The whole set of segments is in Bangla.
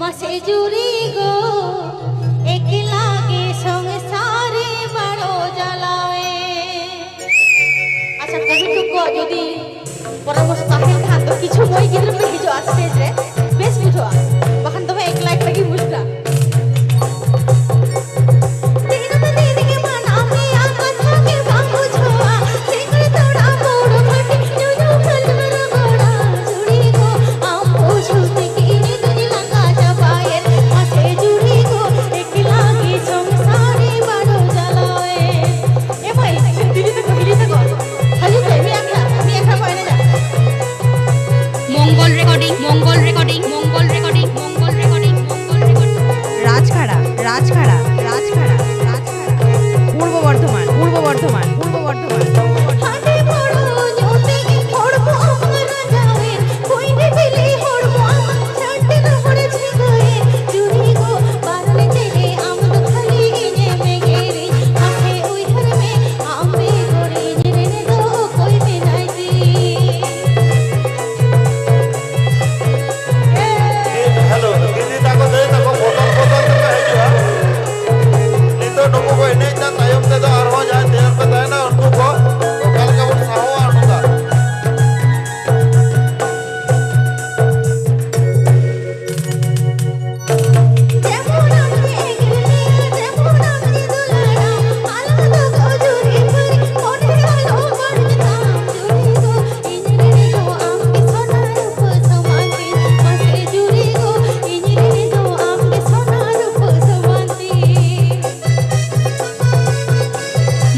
মাসে জুড়ি গো একলা গে সংসারে বড় জ্বালায়। আচ্ছা কবিটুকু যদি পরামর্শ থাকে না তো কিছু বই কিন্তু কিছু আসছে যে। বেশ বুঝো রাজকারা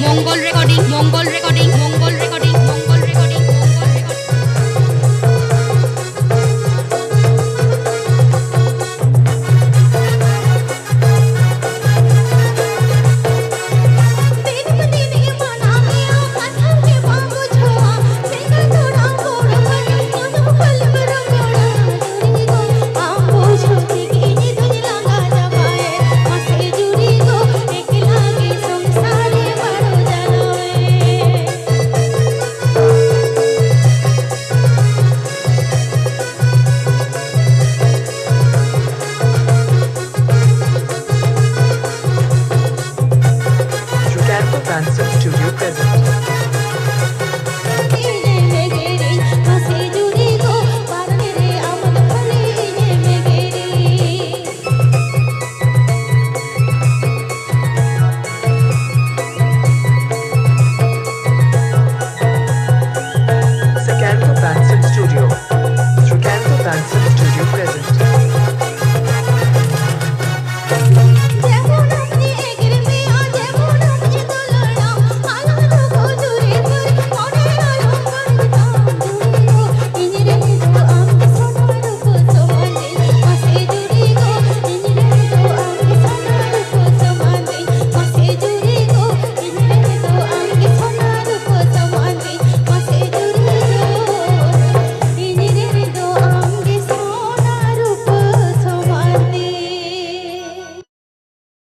Mangal recording Mangal recording Mangal recording Answers to your present.